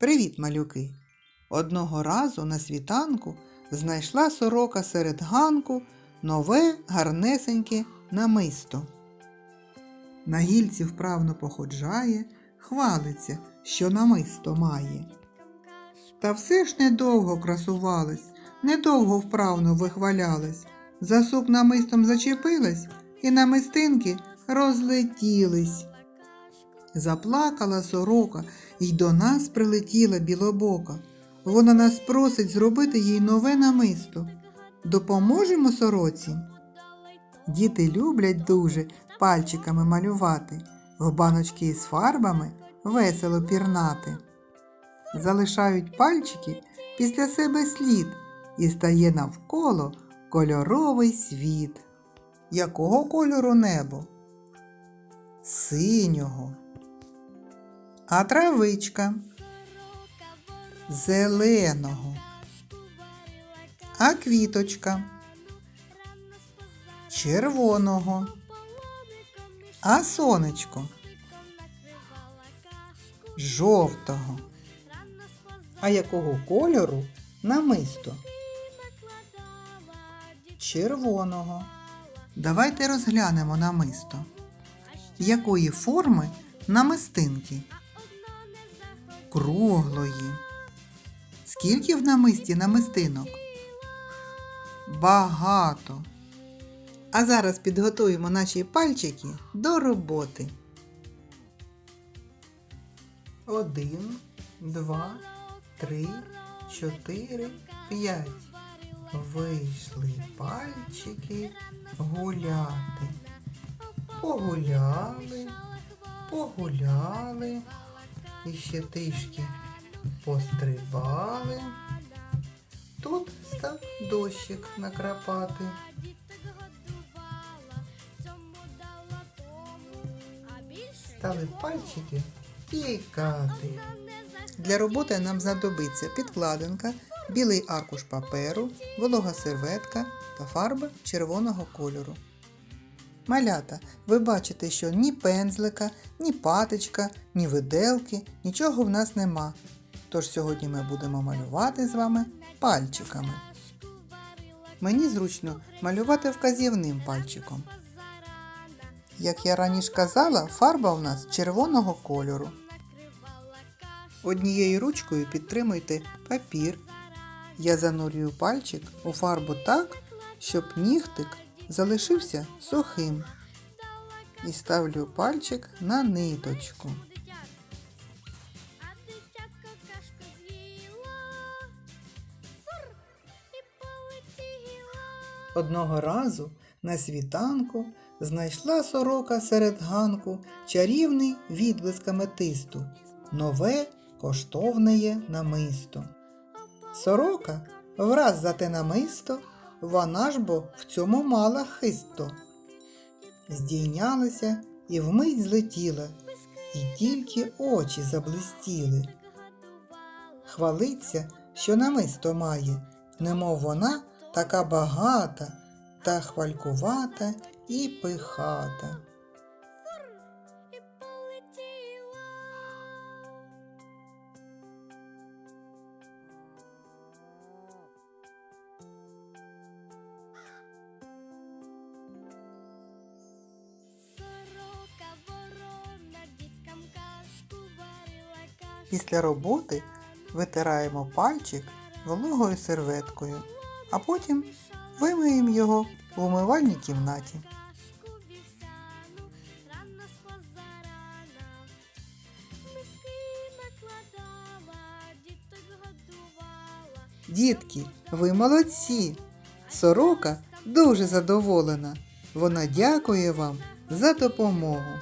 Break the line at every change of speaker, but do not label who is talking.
Привіт, малюки! Одного разу на світанку знайшла сорока серед ганку нове гарнесеньке намисто. На гільці вправно походжає, хвалиться, що намисто має. Та все ж недовго красувалась, недовго вправно вихвалялась. За сук намистом зачепилась, і намистинки розлетілись. Заплакала сорока, й до нас прилетіла білобока. Вона нас просить зробити їй нове намисто. Допоможемо сороці? Діти люблять дуже пальчиками малювати, в баночки із фарбами весело пірнати. Залишають пальчики після себе слід і стає навколо кольоровий світ. Якого кольору небо? Синього. А травичка зеленого. А квіточка червоного. А сонечко жовтого. А якого кольору намисто? Червоного. Давайте розглянемо намисто. Якої форми намистинки? Круглої. Скільки в намисті намистинок? Багато. А зараз підготуємо наші пальчики до роботи. Один, два, три, чотири, п'ять. Вийшли пальчики гуляти. Погуляли, погуляли. І ще трішки пострибали. Тут став дощик накрапати. Стали пальчики тікати. Для роботи нам знадобиться підкладинка, білий аркуш паперу, волога серветка та фарба червоного кольору. Малята, ви бачите, що ні пензлика, ні патичка, ні виделки, нічого в нас нема. Тож сьогодні ми будемо малювати з вами пальчиками. Мені зручно малювати вказівним пальчиком. Як я раніше казала, фарба у нас червоного кольору. Однією ручкою підтримуйте папір. Я занурюю пальчик у фарбу так, щоб нігтик залишився сухим. І ставлю пальчик на ниточку. Одного разу на світанку знайшла сорока серед ганку чарівний відблиск аметисту, нове коштовне намисто. Сорока враз за те намисто, вона ж бо в цьому мала хисто. Здійнялася і вмить злетіла, і тільки очі заблистіли. Хвалиться, що намисто має, немов вона така багата та хвалькувата і пихата. Після роботи витираємо пальчик вологою серветкою, а потім вимиємо його в умивальній кімнаті. Дітки, ви молодці! Сорока дуже задоволена. Вона дякує вам за допомогу.